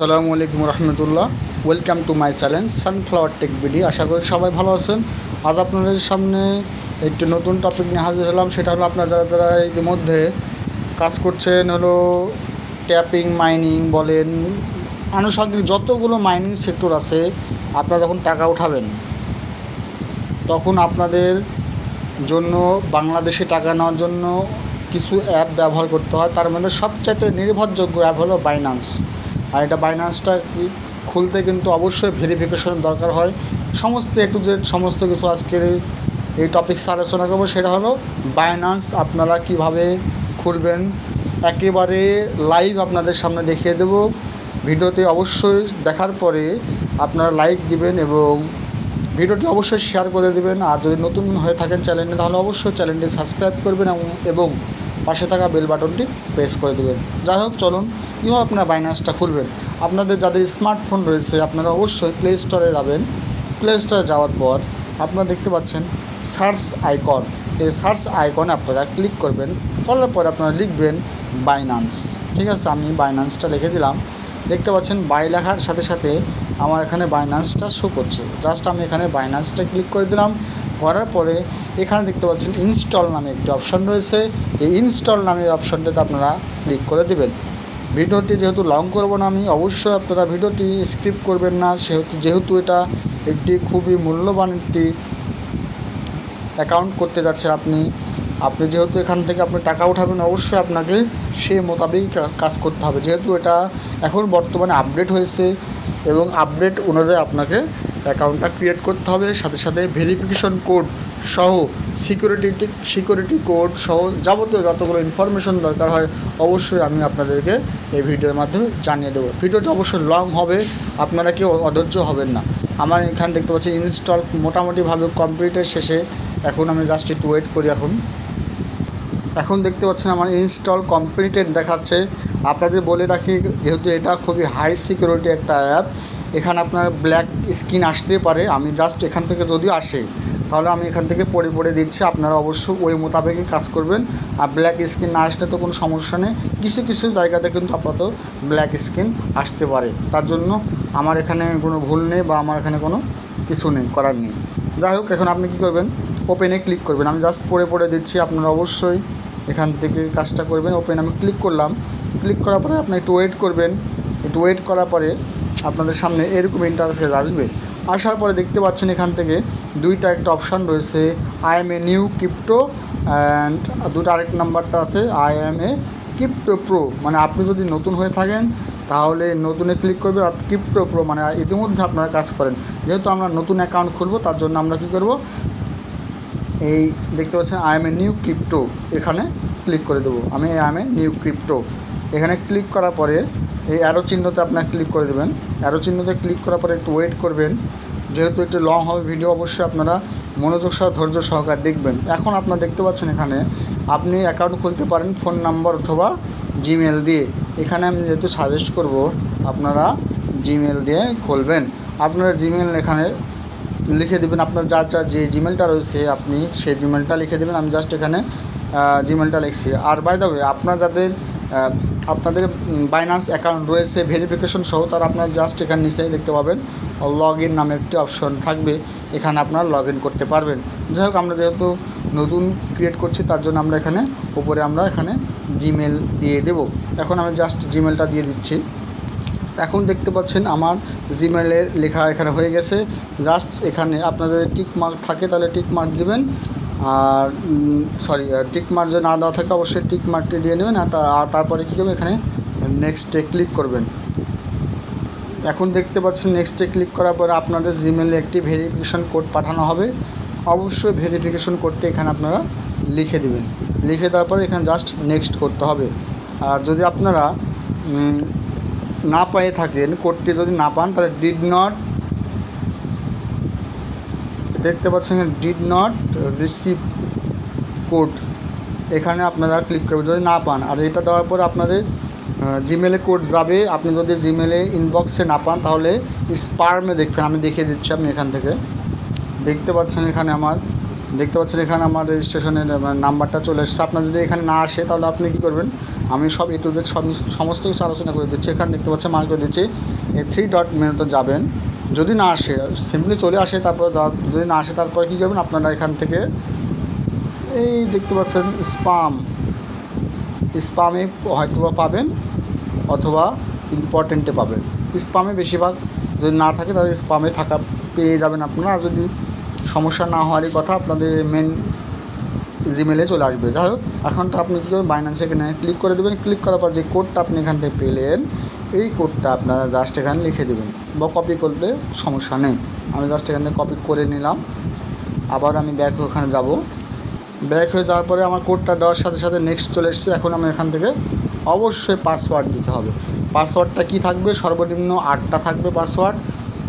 আসসালামু আলাইকুম রহমতুল্লাহ। Welcome to my channel sunflower tech BD আশা করি সবাই ভালো আছেন। আজ আপনাদের সামনে একটি নতুন টপিক নিয়ে হাজির হলাম। সেটা হলো আপনারা যারা যারা ইতিমধ্যে কাজ করছেন, হলো ট্যাপিং মাইনিং বলেন, আনুষঙ্গিক যতগুলো মাইনিং সেক্টর আছে, আপনারা যখন টাকা উঠাবেন, তখন আপনাদের জন্য, বাংলাদেশে টাকা নেওয়ার জন্য কিছু অ্যাপ ব্যবহার করতে হয়। তার মধ্যে সবচাইতে নির্ভরযোগ্য অ্যাপ হলো বাইনান্স আর এটা বাইনান্সটা খুলতে কিন্তু অবশ্যই ভেরিফিকেশন দরকার হয়। সমস্ত একটু জেড সমস্ত কিছু আজকের এই- টপিক্স আলোচনা করব সেটা হলো বাইনান্স আপনারা কীভাবে খুলবেন, একেবারে লাইভ আপনাদের সামনে দেখিয়ে দেবো। ভিডিওতে অবশ্যই দেখার পরে আপনারা লাইক দিবেন এবং ভিডিওটি অবশ্যই শেয়ার করে দেবেন। আর যদি নতুন হয়ে থাকেন চ্যানেলে তাহলে অবশ্যই চ্যানেলটি সাবস্ক্রাইব করবেন এবং পাশে থাকা বেল বাটনটি প্রেস করে দেবেন। যাই হোক, চলুন কীভাবে আপনারা বাইনান্সটা খুলবেন। আপনাদের যাদের স্মার্টফোন রয়েছে, আপনারা অবশ্যই প্লে স্টোরে যাবেন। প্লে স্টোরে যাওয়ার পর আপনারা দেখতে পাচ্ছেন সার্চ আইকন এই সার্চ আইকনে আপনারা ক্লিক করবেন। করার পর আপনারা লিখবেন বাইনান্স ঠিক আছে, আমি বাইনান্সটা লিখে দিলাম। দেখতে পাচ্ছেন বাই লেখার সাথে সাথে আমার এখানে বাইনান্সটা শো করছে। জাস্ট আমি এখানে বাইনান্সটা ক্লিক করে দিলাম। করার পরে এখানে দেখতে পাচ্ছেন ইনস্টল নামে একটি অপশান রয়েছে। এই ইনস্টল নামের অপশানটাতে আপনারা ক্লিক করে দেবেন। ভিডিওটি যেহেতু লং করব না আমি, অবশ্যই আপনারা ভিডিওটি স্কিপ করবেন না। সেহেতু, যেহেতু এটা একটি খুবই মূল্যবান একটি অ্যাকাউন্ট করতে যাচ্ছেন আপনি আপনি যেহেতু এখান থেকে আপনি টাকা উঠাবেন, অবশ্যই আপনাকে সেই মোতাবেক কাজ করতে হবে। যেহেতু এটা এখন বর্তমানে আপডেট হয়েছে এবং আপডেট অনুযায়ী আপনাকে অ্যাকাউন্টটা ক্রিয়েট করতে হবে, সাথে সাথে ভেরিফিকেশন কোড সহ সিকিউরিটি সিকিউরিটি কোড সহ যাবতীয় যতগুলো ইনফরমেশন দরকার হয়, অবশ্যই আমি আপনাদেরকে এই ভিডিওর মাধ্যমে জানিয়ে দেবো। ভিডিওটা অবশ্যই লং হবে, আপনারা কেউ অধৈর্য হবেন না। আমার এখানে দেখতে পাচ্ছি ইনস্টল মোটামুটিভাবে কমপ্লিটের শেষে, এখন আমি জাস্ট একটু ওয়েট করি এখন। এখন দেখতে পাচ্ছেন আমার ইনস্টল কমপ্লিটেড দেখাচ্ছে। আপনাদের বলে রাখি, যেহেতু এটা খুবই হাই সিকিউরিটি একটা অ্যাপ এখানে আপনার ব্ল্যাক স্ক্রিন আসতে পারে। আমি জাস্ট এখান থেকে যদিও আসে, তাহলে আমি এখান থেকে পড়ে পড়ে দিচ্ছি। আপনারা অবশ্যই ওই মোতাবেকই কাজ করবেন। আর ব্ল্যাক স্ক্রিন না আসলে তো কোনো সমস্যা নেই। কিছু কিছু জায়গাতে কিন্তু আপাতত ব্ল্যাক স্ক্রিন আসতে পারে। তার জন্য আমার এখানে কোনো ভুল নেই বা আমার এখানে কোনো কিছু নেই, করার নেই। যাই হোক, এখন আপনি কী করবেন? ওপেনে ক্লিক করবেন। আমি জাস্ট পড়ে পড়ে দিচ্ছি। আপনারা অবশ্যই এখান থেকে কাজটা করবেন। ওপেন আমি ক্লিক করলাম। ক্লিক করার পরে আপনি একটু ওয়েট করবেন। একটু ওয়েট করার পরে আপনাদের সামনে এরকম ইন্টারফেস আসবে। আসার পরে দেখতে পাচ্ছেন এখান থেকে দুইটা একটা অপশান রয়েছে I am a new crypto and দুটো আরেক নাম্বারটা আছে I am a crypto pro মানে আপনি যদি নতুন হয়ে থাকেন, তাহলে নতুনে ক্লিক করবে আর ক্রিপ্টো প্রো মানে ইতিমধ্যে আপনারা কাজ করেন। যেহেতু আমরা নতুন অ্যাকাউন্ট খুলবো, তার জন্য আমরা কী করব? এই দেখতে পাচ্ছেন I am a new crypto এখানে ক্লিক করে দেবো। আমি I am a new crypto এখানে ক্লিক করার পরে এই অ্যারো চিহ্নতে আপনার ক্লিক করে দেবেন। অ্যারো চিহ্নতে ক্লিক করার পরে একটু ওয়েট করবেন। যেহেতু একটু লং হবে ভিডিও অবশ্যই আপনারা মনোযোগ সহ, ধৈর্য সহকারে দেখবেন। এখন আপনারা দেখতে পাচ্ছেন এখানে, আপনি অ্যাকাউন্ট খুলতে পারেন ফোন নাম্বার অথবা জিমেল দিয়ে। এখানে আমি যেহেতু সাজেস্ট করব, আপনারা জিমেল দিয়ে খুলবেন। আপনারা জিমেল এখানে লিখে দেবেন, আপনার যার যার যে জিমেলটা রয়েছে, আপনি সেই জিমেলটা লিখে দেবেন। আমি জাস্ট এখানে জিমেলটা লিখছি। আর বাই দ্য ওয়ে আপনার যাদের আপনাদের বাইনান্স অ্যাকাউন্ট রয়েছে ভেরিফিকেশন সহ, তার আপনার জাস্ট এখানে নিচেই দেখতে পাবেন। লগ ইন নামে একটি অপশন থাকবে, এখানে আপনারা লগ ইন করতে পারবেন। যাই হোক, আমরা যেহেতু নতুন ক্রিয়েট করছি, তার জন্য আমরা এখানে, উপরে আমরা এখানে জিমেল দিয়ে দেব। এখন আমি জাস্ট জিমেলটা দিয়ে দিচ্ছি। এখন দেখতে পাচ্ছেন, আমার জিমেলে লেখা এখানে হয়ে গেছে। জাস্ট এখানে আপনাদের টিক মার্ক থাকে, তাহলে টিক মার্ক দেবেন। আর সরি টিক মার্ক যদি না দেওয়া থাকে, অবশ্যই টিক মার্কটি দিয়ে নেবেন। আর তারপরে কী করবেন এখানে? নেক্সটে ক্লিক করবেন। এখন দেখতে পাচ্ছেন নেক্সটে ক্লিক করার পরে আপনাদের জিমেলে একটি ভেরিফিকেশন কোড পাঠানো হবে। অবশ্যই ভেরিফিকেশন কোডটি এখানে আপনারা লিখে দেবেন। লিখে দেওয়ার পরে এখানে জাস্ট নেক্সট করতে হবে। আর যদি আপনারা না পেয়ে থাকেন কোডটি যদি না পান, তাহলে ডিড নট দেখতে পাচ্ছেন ডিড নট রিসিভ কোড এখানে আপনারা ক্লিক করবেন, যদি না পান। আর এটা দেওয়ার পর আপনাদের জিমেলে কোড যাবে। আপনি যদি জিমেলে ইনবক্সে না পান, তাহলে স্পার্মে দেখবেন। আমি দেখিয়ে দিচ্ছি আপনি এখান থেকে। দেখতে পাচ্ছেন এখানে আমার, দেখতে পাচ্ছেন এখানে আমার রেজিস্ট্রেশনের নাম্বারটা চলে এসেছে। আপনার যদি এখানে না আসে, তাহলে আপনি কী করবেন? আমি সব এ টু জেড সব, সমস্ত কিছু আলোচনা করে দিচ্ছি। এখানে দেখতে পাচ্ছেন মার্ক করে দিচ্ছি। এই থ্রি ডট মেনুতে যাবেন। যদি না আসে সিম্পলি চলে আসে, তারপর যদি না আসে, তারপর কী করবেন? আপনারা এখান থেকে এই দেখতে পাচ্ছেন স্পাম স্পামে হয়তো পাবেন অথবা ইম্পর্টেন্টে পাবেন। স্পামে বেশিরভাগ যদি না থাকে, তাহলে স্পামে থাকা পেয়ে যাবেন আপনারা। যদি সমস্যা না হওয়ারই কথা, আপনাদের মেন জিমেলে চলে আসবে। যাই হোক, এখন তো আপনি কী করবেন? বাইন্যান্স এখানে ক্লিক করে দেবেন। ক্লিক করার পর যে কোডটা আপনি এখান থেকে পেলেন এই কোডটা আপনারা জাস্ট এখানে লিখে দেবেন বা কপি করলে সমস্যা নেই। আমি জাস্ট এখান থেকে কপি করে নিলাম। আবার আমি ব্যাক ওখানে যাব। ব্যাক হয়ে যাওয়ার পরে আমার কোডটা দেওয়ার সাথে সাথে নেক্সট চলে এসেছে। এখন আমি এখান থেকে অবশ্যই পাসওয়ার্ড দিতে হবে। পাসওয়ার্ডটা কি থাকবে? সর্বনিম্ন আটটা থাকবে পাসওয়ার্ড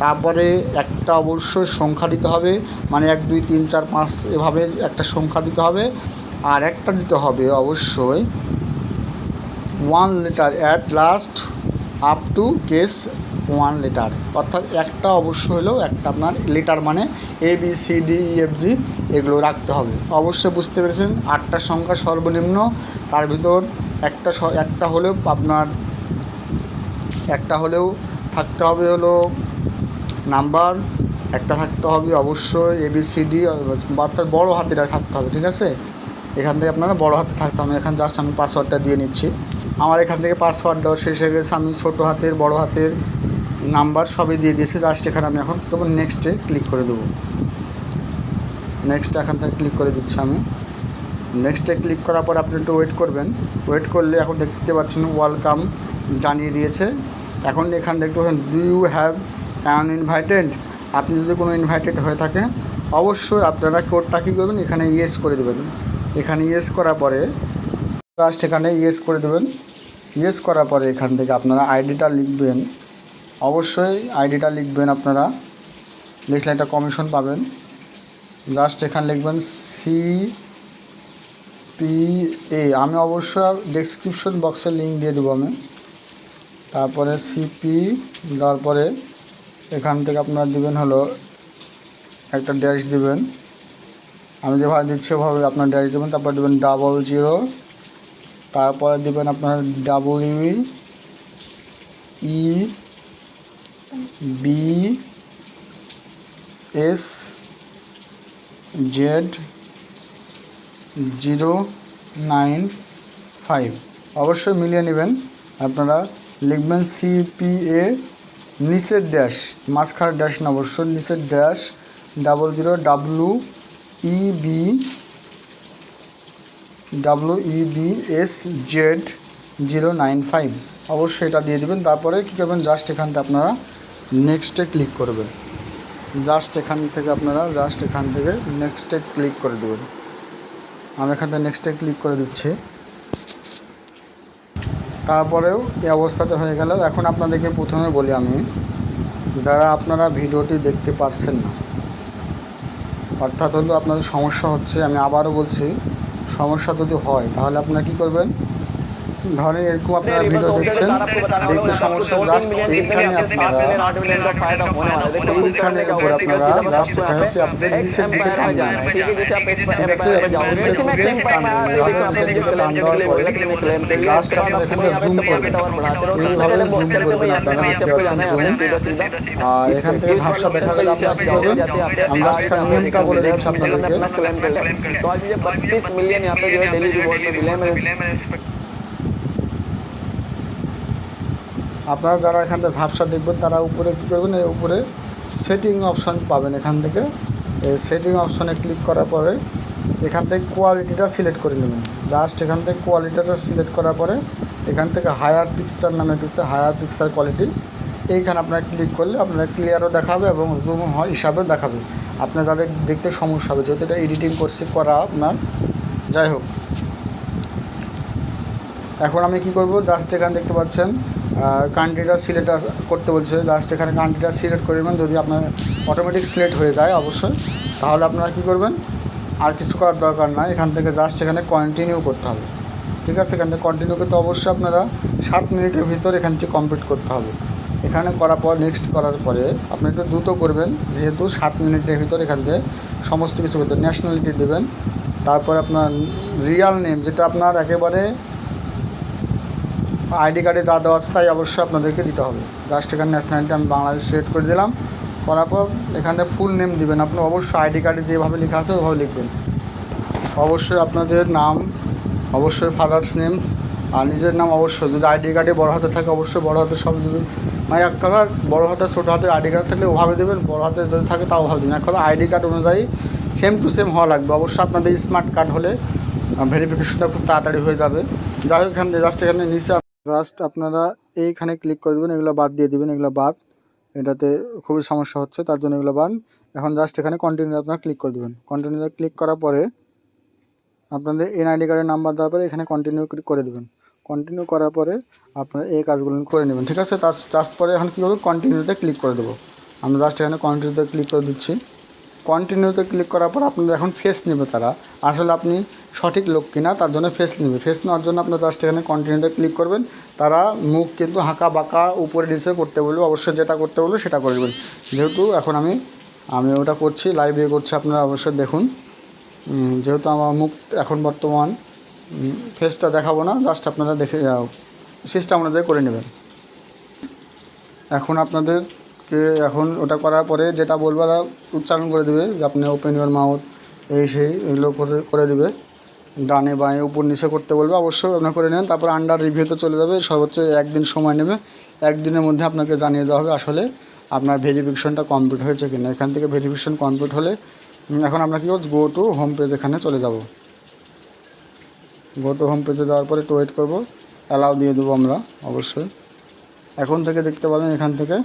তারপরে একটা অবশ্যই সংখ্যা দিতে হবে। মানে এক, দুই, তিন, চার, পাঁচ এভাবে একটা সংখ্যা দিতে হবে। আর একটা দিতে হবে অবশ্যই one letter at last up to case one letter অর্থাৎ একটা অবশ্যই হলেও একটা আপনার লেটার মানে A B C D E F G এগুলো রাখতে হবে। অবশ্যই বুঝতে পেরেছেন আটটার সংখ্যা সর্বনিম্ন, তার ভিতর একটা একটা হলেও আপনার, একটা হলেও থাকতে হবে হলো নাম্বার একটা থাকতে হবে অবশ্যই এ বি সি ডি অর্থাৎ বড়ো হাতের থাকতে হবে, ঠিক আছে? এখান থেকে আপনারা বড়ো হাতে থাকতে হবে। এখানে জাস্ট আমি পাসওয়ার্ডটা দিয়ে নিচ্ছি। আমার এখান থেকে পাসওয়ার্ড দেওয়া শেষ হয়ে গেছে। আমি ছোটো হাতের, বড় হাতের নাম্বার সবই দিয়ে দিয়েছি। জাস্ট এখানে আমি এখন কেবল নেক্সটে ক্লিক করে দেবো। নেক্সট এখান থেকে ক্লিক করে দিচ্ছি আমি। নেক্সটে ক্লিক করার পর আপনি একটু ওয়েট করবেন। ওয়েট করলে এখন দেখতে পাচ্ছেন ওয়েলকাম জানিয়ে দিয়েছে। এখন এখানে দেখতে পাচ্ছেন do you have an invited আপনি যদি কোনো ইনভাইটেড হয়ে থাকেন, অবশ্যই আপনারা কোডটা কী করবেন? এখানে ইয়েস করে দেবেন। এখানে ইয়েস করার পরে জাস্ট এখানে ইয়েস করে দেবেন। ইয়েস করার পরে এখান থেকে আপনারা আইডিটা লিখবেন। অবশ্যই আইডিটা লিখবেন আপনারা। লিখলে একটা কমিশন পাবেন। জাস্ট এখানে লিখবেন সি পি এ আমি অবশ্যই ডেসক্রিপশন বক্সে লিঙ্ক দিয়ে দেবো আমি। তারপরে সিপি দেওয়ার পরে এখান থেকে আপনারা দিবেন হলো একটা ড্যাশ দিবেন। আমি যেভাবে দিচ্ছি ওভাবে আপনার ড্যাশ দেবেন। তারপর দেবেন ডাবল জিরো তারপরে দেবেন আপনার W E B S Z zero nine five অবশ্যই মিলিয়ে নেবেন। আপনারা লিখবেন সিপিএ নিচের ড্যাশ মাঝখানে ড্যাশ না, অবশ্যই নিচের dash double zero W E B W E B S Z zero nine five অবশ্যই এটা দিয়ে দেবেন, তারপরে কী করবেন জাস্ট এখান থেকে আপনারা নেক্সটে ক্লিক করবেন। জাস্ট এখান থেকে আপনারা জাস্ট এখান থেকে নেক্সটে ক্লিক করে দেবেন। আমি এখান থেকে নেক্সটে ক্লিক করে দিচ্ছি। তারপরেও এই অবস্থাতে হয়ে গেল। এখন আপনাদেরকে প্রথমে বলি আমি, যারা আপনারা ভিডিওটি দেখতে পারছেন না, অর্থাৎ হলো আপনাদের সমস্যা হচ্ছে, আমি আবারও বলছি সমস্যা যদি হয় তাহলে আপনারা কী করবেন? ধরেন এরকম আপনারা ভিডিও দেখছেন দেখতে সমস্যা জাস্ট এইখানে আপনারা এইখানে উপর আপনারা জাস্ট দেখা যাচ্ছে আপনাদের নিচের দিকে টানবেন ঠিক আছে নিচের দিকে টানবেন এভাবে নিচের দিকে টান দেওয়ার পরে জাস্ট আপনারা এখানে জুম করবেন এইভাবে জুম করবেন আপনারা দেখতে পাচ্ছেন জুম আর এখান থেকে ঝাপসা দেখা গেলে আপনারা কী করবেন আমি জাস্ট এখানে নিয়মটা বলে দিচ্ছি আপনাদেরকে तो आज ये बत्तीस मिलियन यहाँ पे जो है डेली रिवॉर्ड में मिले हैं আপনারা যারা এখান থেকে ঝাপসা দেখবেন, তারা উপরে কী করবেন, এই উপরে সেটিং অপশান পাবেন এখান থেকে। এই সেটিং অপশানে ক্লিক করার পরে এখান থেকে কোয়ালিটিটা সিলেক্ট করে নেবেন। জাস্ট এখান থেকে কোয়ালিটিটা সিলেক্ট করার পরে এখান থেকে হায়ার পিকচার নামে দিতে হায়ার পিকচার কোয়ালিটি এইখানে আপনারা ক্লিক করলে আপনার ক্লিয়ারও দেখাবে এবং জুম হিসাবে দেখাবে। আপনার যাদের দেখতে সমস্যা হবে, যেহেতু এটা এডিটিং করছে করা আপনার, যাই হোক। এখন আমি কি করব? জাস্ট এখানে দেখতে পাচ্ছেন কান্ট্রিটা সিলেক্ট করতে বলছে। জাস্ট এখানে কান্ট্রিটা সিলেক্ট করে নেবেন। যদি আপনার অটোমেটিক সিলেক্ট হয়ে যায়, অবশ্যই। তাহলে আপনারা কি করবেন? আর কিছু করার দরকার নাই। এখান থেকে জাস্ট এখানে কন্টিনিউ করতে হবে। ঠিক আছে? এখান থেকে কন্টিনিউ করতে অবশ্যই আপনারা সাত মিনিটের ভিতর এখান থেকে কমপ্লিট করতে হবে। এখানে করার পর নেক্সট করার পরে আপনি একটু দ্রুত করবেন। যেহেতু সাত মিনিটের ভিতর এখান থেকে সমস্ত কিছু করতে ন্যাশনালিটি দেবেন। তারপর আপনার রিয়াল নেম যেটা আপনার একেবারে আইডি কার্ডে যা দেওয়া আছে তাই অবশ্যই আপনাদেরকে দিতে হবে। জাস্ট এখানে ন্যাশনালিটি আমি বাংলাদেশ সিলেক্ট করে দিলাম। করার পর এখানে ফুল নেম দিবেন। আপনি অবশ্যই আইডি কার্ডে যেভাবে লেখা আছে ওভাবে লিখবেন। অবশ্যই আপনাদের নাম, অবশ্যই ফাদার্স নেম আর নিজের নাম অবশ্যই। যদি আইডি কার্ডে বড় হাতে থাকে অবশ্যই বড় হাতে সব দেবেন। মানে এক কথা, বড় হাতে ছোটো হাতে আইডি কার্ড থাকলে ওভাবে দেবেন, বড় হাতে যদি থাকে তাও ওভাবে দেবেন। এক কথা, আইডি কার্ড অনুযায়ী সেম টু সেম হওয়া লাগবে। অবশ্যই আপনাদের স্মার্ট কার্ড হলে ভেরিফিকেশনটা খুব তাড়াতাড়ি হয়ে যাবে। যাই হোক, এখান জাস্ট এখানে নিচে জাস্ট আপনারা এইখানে ক্লিক করে দেবেন, এগুলো বাদ দিয়ে দেবেন, এগুলো বাদ। এটাতে খুবই সমস্যা হচ্ছে, তার জন্য এগুলো বাদ। এখন জাস্ট এখানে কন্টিনিউ আপনারা ক্লিক করে দেবেন। কন্টিনিউতে ক্লিক করার পরে আপনাদের এনআইডি কার্ডের নাম্বার দেওয়ার পরে এখানে কন্টিনিউ করে দেবেন। কন্টিনিউ করার পরে আপনারা এই কাজগুলো করে নেবেন, ঠিক আছে? তার জাস্ট পরে এখন কী করবেন কন্টিনিউতে ক্লিক করে দেবো। আমি জাস্ট এখানে কন্টিনিউতে ক্লিক করে দিচ্ছি। কন্টিনিউতে ক্লিক করার পর আপনাদের এখন ফেস নেবে তারা। আসলে আপনি সঠিক লোক কিনা, তার জন্য ফেস নেবে। ফেস নেওয়ার জন্য আপনার জাস্ট এখানে কন্টিনিউতে ক্লিক করবেন। তারা মুখ কিন্তু হাঁকা বাঁকা উপরে নিচে করতে বলবে, অবশ্যই যেটা করতে বলবে সেটা করে দেবেন যেহেতু এখন আমি আমি ওটা করছি লাইভ ইয়ে করছি, আপনারা অবশ্যই দেখুন। যেহেতু আমার মুখ এখন বর্তমান ফেসটা দেখাবো না জাস্ট আপনারা দেখে সিস্টেম অনুযায়ী করে নেবেন। এখন আপনাদেরকে এখন ওটা করার পরে যেটা বলবে উচ্চারণ করে দেবে যে আপনি ওপেন ইউর মাউথ এই সেই এগুলো করে করে দেবে। ডানে বাঁয়ে উপর নিচে করতে বলবে, অবশ্যই আপনার করে নেন। তারপর আন্ডার রিভিউতে চলে যাবে, সর্বোচ্চ একদিন সময় নেবে। একদিনের মধ্যে আপনাকে জানিয়ে দেওয়া হবে আসলে আপনার ভেরিফিকেশনটা কমপ্লিট হয়েছে কিনা। এখান থেকে ভেরিফিকেশন কমপ্লিট হলে এখন আমরা কী করব? গো টু হোম পেজ এখানে চলে যাব। গো টু হোম পেজে যাওয়ার পরে একটু ওয়েট করব। অ্যালাউ দিয়ে দেবো আমরা, অবশ্যই। এখন থেকে দেখতে পাবেন এখান থেকে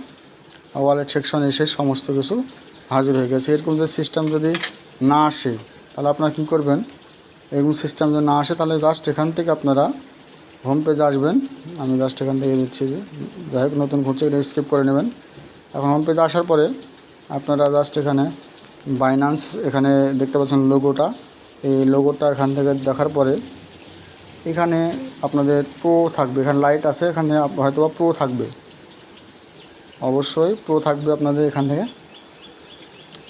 ওয়ালেট সেকশন এসে সমস্ত কিছু হাজির হয়ে গেছে। এরকম যে সিস্টেম যদি না আসে, তাহলে আপনারা কী করবেন? এরকম সিস্টেম যদি না আসে, তাহলে জাস্ট এখান থেকে আপনারা হোম পেজে আসবেন। আমি জাস্ট এখান থেকে দিচ্ছি যে, যাই হোক, নতুন ঘুরছে এটা স্কিপ করে নেবেন। এখন হোম পেজে আসার পরে আপনারা জাস্ট এখানে বাইনান্স এখানে দেখতে পাচ্ছেন লোগোটা এই লোগোটা এখান থেকে দেখার পরে এখানে আপনাদের প্রো থাকবে। এখানে লাইট আছে, এখানে হয়তো প্রো থাকবে। অবশ্যই প্রো থাকবে আপনাদের এখান থেকে।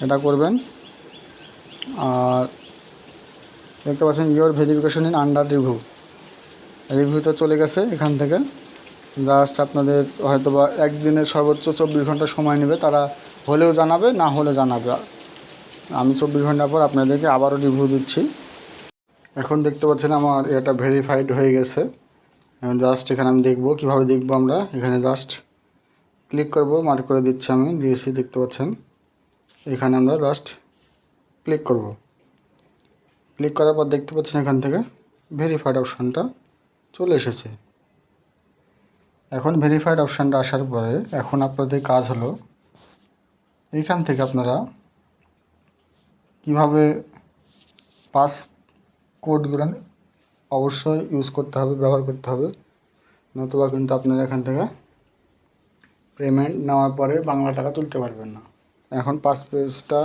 এটা করবেন। আর দেখতে পাচ্ছেন your verification in under review review তো চলে গেছে এখান থেকে। জাস্ট আপনাদের হয়তো বা একদিনের সর্বোচ্চ চব্বিশ ঘণ্টা সময় নেবে, তারা হলেও জানাবে, না হলে জানাবে। আমি চব্বিশ ঘণ্টা পর আপনাদেরকে আবারও রিভিউ দিচ্ছি। এখন দেখতে পাচ্ছেন আমার এটা ভেরিফাইড হয়ে গেছে। জাস্ট এখানে আমি দেখব, কীভাবে দেখব আমরা। এখানে জাস্ট ক্লিক করব মার্ক করে দিচ্ছি আমি দিয়েছি দেখতে পাচ্ছেন। এখানে আমরা জাস্ট ক্লিক করব। ক্লিক করার পর দেখতে পাচ্ছেন এখান থেকে ভেরিফাইড অপশানটা চলে এসেছে। এখন ভেরিফাইড অপশানটা আসার পরে এখন আপনাদের কাজ হলো এইখান থেকে আপনারা কীভাবে পাস কোডগুলো অবশ্যই ইউজ করতে হবে, ব্যবহার করতে হবে। নতুবা কিন্তু আপনারা এখান থেকে পেমেন্ট নেওয়ার পরে বাংলা টাকা তুলতে পারবেন না। এখন পাস পেজটা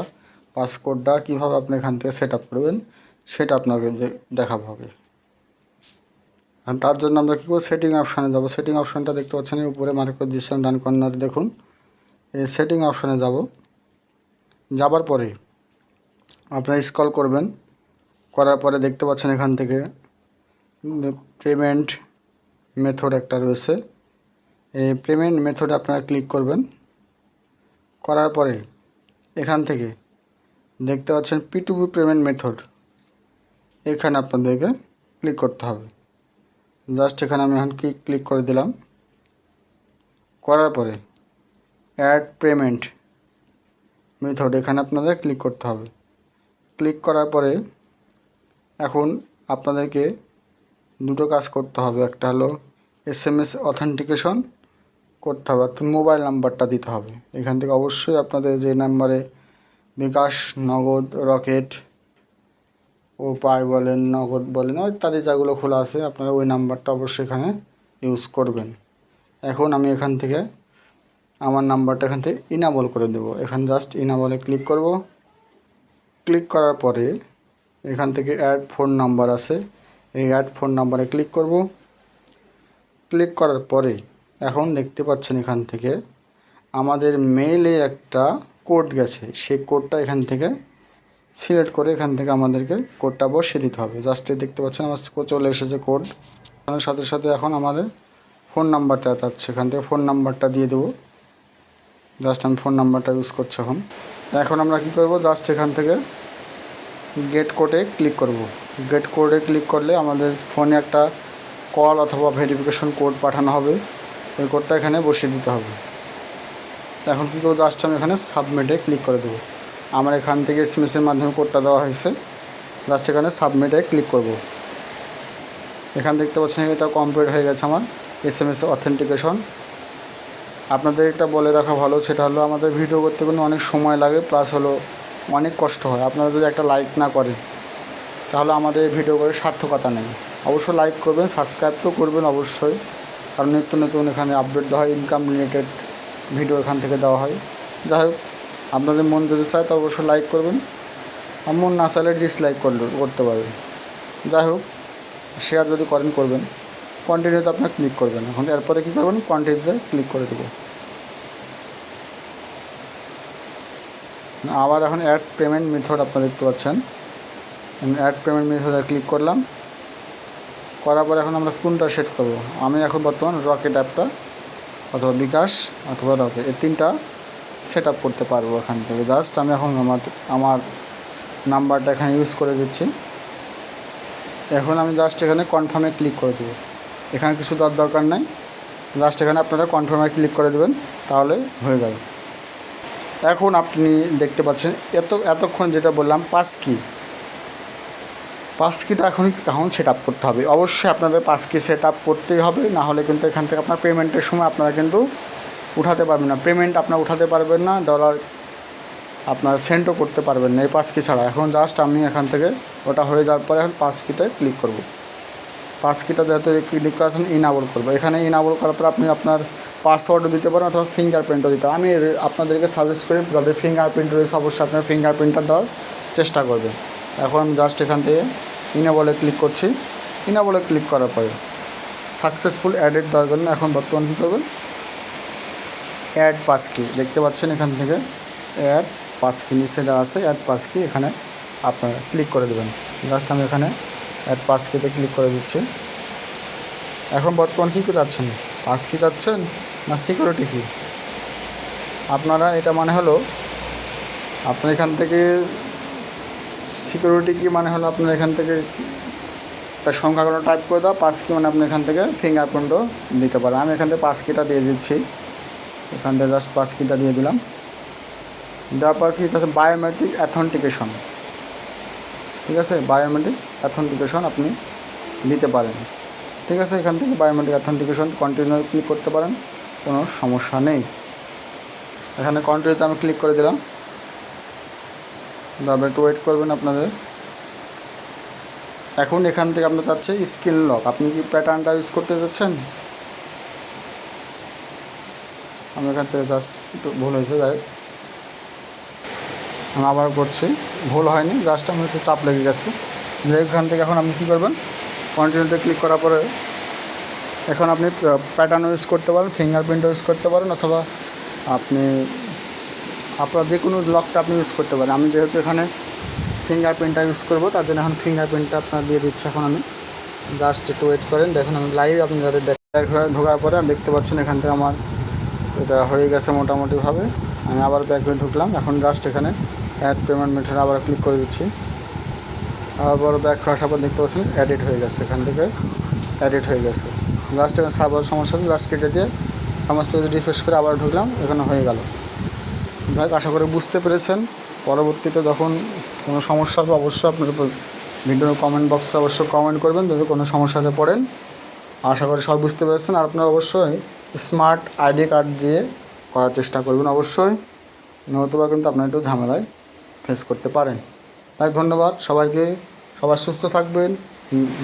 পাস কোডটা কীভাবে আপনি এখান থেকে সেট আপ করবেন সেটা আপনাকে দেখাবো হবে তার জন্য আমরা কী করব? সেটিং অপশানে যাব। সেটিং অপশানটা দেখতে পাচ্ছেন উপরে মার্ক দিচ্ছেন ডান কর্নারে দেখুন। এই সেটিং অপশানে যাব। যাবার পরে আপনারা স্কল করবেন। করার পরে দেখতে পাচ্ছেন এখান থেকে পেমেন্ট মেথড একটা রয়েছে। এই পেমেন্ট মেথডে আপনারা ক্লিক করবেন। করার পরে এখান থেকে দেখতে পাচ্ছেন P to P payment method এখানে আপনাদেরকে ক্লিক করতে হবে। জাস্ট এখানে আমি এখন ক্লিক ক্লিক করে দিলাম? করার পরে অ্যাড পেমেন্ট মেথড এখানে আপনাদের ক্লিক করতে হবে। ক্লিক করার পরে এখন আপনাদেরকে দুটো কাজ করতে হবে। একটা হলো এস এম এস অথেন্টিকেশন করতে হবে, অর্থাৎ মোবাইল নাম্বারটা দিতে হবে। এখান থেকে অবশ্যই আপনাদের যে নাম্বারে বিকাশ, নগদ, রকেট ও পাই বলেন, নগদ বলেন ইত্যাদি যাগুলো খোলা আছে, আপনারা ওই নাম্বারটা অবশ্যই এখানে ইউজ করবেন। এখন আমি এখান থেকে আমার নাম্বারটা এখান থেকে ইনাবল করে দেবো। এখানে জাস্ট ইনাবলে ক্লিক করব। ক্লিক করার পরে এখান থেকে অ্যাড ফোন নাম্বার আছে। এই অ্যাড ফোন নাম্বারে ক্লিক করব। ক্লিক করার পরে এখন দেখতে পাচ্ছেন এখান থেকে আমাদের মেইলে একটা কোড গেছে। সেই কোডটা এখান থেকে সিলেক্ট করে এখান থেকে আমাদেরকে কোডটা বসিয়ে দিতে হবে। জাস্ট দেখতে পাচ্ছেন আমার চলে এসেছে কোড সাথে সাথে এখন আমাদের ফোন নাম্বারটা যাচ্ছে। এখান থেকে ফোন নাম্বারটা দিয়ে দেবো। জাস্ট আমি ফোন নাম্বারটা ইউজ করছি এখন। এখন আমরা কি করব? জাস্ট এখান থেকে গেট কোডে ক্লিক করব। গেট কোডে ক্লিক করলে আমাদের ফোনে একটা কল অথবা ভেরিফিকেশন কোড পাঠানো হবে। ওই কোডটা এখানে বসিয়ে দিতে হবে। এখন কী করব? জাস্ট আমি এখানে সাবমিটে ক্লিক করে দেবো। আমার এখান থেকে এসএমএসের মাধ্যমে কোডটা দেওয়া হয়েছে। লাস্ট এখানে সাবমিটে ক্লিক করব। এখান দেখতে পাচ্ছেন এটা কমপ্লিট হয়ে গেছে আমার এস এম এস অথেন্টিকেশন আপনাদের একটা বলে রাখা ভালো, সেটা হলো আমাদের ভিডিও করতে কিন্তু অনেক সময় লাগে প্লাস হলো অনেক কষ্ট হয়। আপনারা যদি একটা লাইক না করেন, তাহলে আমাদের ভিডিও করে সার্থকতা নেই। অবশ্যই লাইক করবেন সাবস্ক্রাইব তো করবেন অবশ্যই, কারণ নিত্য নতুন এখানে আপডেট দেওয়া হয় ইনকাম রিলেটেড ভিডিও এখান থেকে দেওয়া হয়। যাই হোক আপনাদের মন যদি চায় তো অবশ্যই লাইক করবেন। আর মন না চাইলে ডিসলাইক করলে, করতে পারবেন। যাই হোক শেয়ার যদি করেন, করবেন। কন্টিনিউতে আপনার ক্লিক করবেন। এখন এরপরে কী করবেন? কন্টিনিউতে ক্লিক করে দেবো। আবার এখন অ্যাড পেমেন্ট মেথড আপনারা দেখতে পাচ্ছেন। অ্যাড পেমেন্ট মেথডে ক্লিক করলাম। করার পরে এখন আমরা কোনটা সেট করব? আমি এখন বর্তমান রকেট অ্যাপটা অথবা বিকাশ অথবা রকেট এই তিনটা সেট আপ করতে পারব এখান থেকে। জাস্ট আমি এখন আমার আমার নাম্বারটা এখানে ইউজ করে দিচ্ছি। এখন আমি জাস্ট এখানে কনফার্মে ক্লিক করে দেবো। এখানে কিছু দেওয়ার দরকার নাই। জাস্ট এখানে আপনারা কনফার্মে ক্লিক করে দেবেন, তাহলে হয়ে যাবে। এখন আপনি দেখতে পাচ্ছেন, এত, এতক্ষণ যেটা বললাম, পাস কি পাস কিটা এখন এখন সেট আপ করতে হবে। অবশ্যই আপনাদের পাস কি সেট আপ করতেই হবে, না হলে কিন্তু এখান থেকে আপনার পেমেন্টের সময় আপনারা কিন্তু উঠাতে পারবেন না। পেমেন্ট আপনার উঠাতে পারবেন না ডলার আপনার সেন্টও করতে পারবেন না, এই পাস কি ছাড়া। এখন জাস্ট আমি এখান থেকে ওটা হয়ে যাওয়ার পরে এখন পাস কিতে ক্লিক করব। পাস কিটা যেহেতু ক্লিক করে আছেন ইনাবল করব। এখানে ইনাবল করার পর আপনি আপনার পাসওয়ার্ডও দিতে পারেন অথবা ফিঙ্গারপ্রিন্টও দিতে আমি আপনাদেরকে সাজেস্ট করি, যাদের ফিঙ্গারপ্রিন্ট রয়েছে, অবশ্যই আপনার ফিঙ্গারপ্রিন্টটা দেওয়ার চেষ্টা করবেন। এখন জাস্ট এখান থেকে ইনাবলে ক্লিক করছি। ইনাবলে ক্লিক করার পরে সাকসেসফুল অ্যাডেড দেওয়ার জন্য এখন বর্তমান কী করবেন? অ্যাড পাস কি দেখতে পাচ্ছেন এখান থেকে, অ্যাড পাস কি নিচে দেওয়া আছে অ্যাড পাস কি এখানে আপনারা ক্লিক করে দেবেন। জাস্ট আমি এখানে অ্যাড পাস কিতে ক্লিক করে দিচ্ছি। এখন বর্তমান কী চাচ্ছেন? পাস কি চাচ্ছেন না সিকিউরিটি কি? আপনারা এটা মানে হলো, আপনার এখান থেকে সিকিউরিটি কি মানে হলো আপনার এখান থেকে একটা সংখ্যাগুলো টাইপ করে দাও পাস কি মানে আপনি এখান থেকে ফিঙ্গারপ্রিন্টও দিতে পারেন। আমি এখান থেকে পাস কিটা দিয়ে দিচ্ছি। এখান থেকে জাস্ট পাস কিটা দিয়ে দিলাম। দেওয়ার পর কি হচ্ছে বায়োমেট্রিক অ্যাথেন্টিকেশন ঠিক আছে? বায়োমেট্রিক অ্যাথেন্টিকেশন আপনি দিতে পারেন। ঠিক আছে? এখান থেকে বায়োমেট্রিক অ্যাথেন্টিকেশন কন্টিনিউ ক্লিক করতে পারেন। কোনো সমস্যা নেই। এখানে কন্টিনিউতে আমি ক্লিক করে দিলাম। তারপরে একটু ওয়েট করবেন আপনাদের। এখন এখান থেকে আপনার চাচ্ছে স্কিল লক আপনি কি প্যাটার্নটা ইউজ করতে যাচ্ছেন? আমি এখান থেকে জাস্ট একটু ভুল হয়েছে, যাই আমি আবার করছি। ভুল হয়নি জাস্ট আমি একটু চাপ লেগে গেছে। যে এখান থেকে এখন আপনি কী করবেন? কন্টিনিউতে ক্লিক করার পরে এখন আপনি প্যাটার্ন ইউজ করতে পারেন ফিঙ্গারপ্রিন্ট ইউজ করতে পারেন, অথবা আপনি, আপনার যে কোনো লকটা আপনি ইউজ করতে পারেন। আমি যেহেতু এখানে ফিঙ্গারপ্রিন্টটা ইউজ করব, তার জন্য এখন ফিঙ্গারপ্রিন্টটা আপনার দিয়ে দিচ্ছি এখন আমি। জাস্ট একটু ওয়েট করেন। দেখুন, আমি লাইভ আপনি যাদের দেখ ঢোকার পরে দেখতে পাচ্ছেন এখান থেকে আমার এটা হয়ে গেছে মোটামুটিভাবে। আমি আবার ব্যাক ঢুকলাম। এখন জাস্ট এখানে অ্যাড পেমেন্ট মেথড আবার ক্লিক করে দিচ্ছি। আবার ব্যাক আসার পর দেখতে পাচ্ছেন অ্যাডিট হয়ে গেছে এখান থেকে। অ্যাডিট হয়ে গেছে। জাস্ট এখানে সার্ভার সমস্যা হচ্ছে জাস্ট কেটে দিয়ে সমস্ত রিফ্রেশ করে আবার ঢুকলাম, এখানে হয়ে গেল। যাই আশা করি বুঝতে পেরেছেন। পরবর্তীতে যখন কোনো সমস্যা হবে, অবশ্যই আপনার ভিডিওর কমেন্ট বক্সে অবশ্যই কমেন্ট করবেন। যদি কোনো সমস্যাতে পড়েন, আশা করি সব বুঝতে পেরেছেন। আর আপনারা অবশ্যই স্মার্ট আইডি কার্ড দিয়ে করার চেষ্টা করবেন অবশ্যই। নতুবা কিন্তু আপনার একটু ঝামেলায় ফেস করতে পারেন। তাই ধন্যবাদ সবাইকে। সবাই সুস্থ থাকবেন।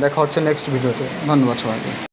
দেখা হচ্ছে নেক্সট ভিডিওতে ধন্যবাদ সবাইকে।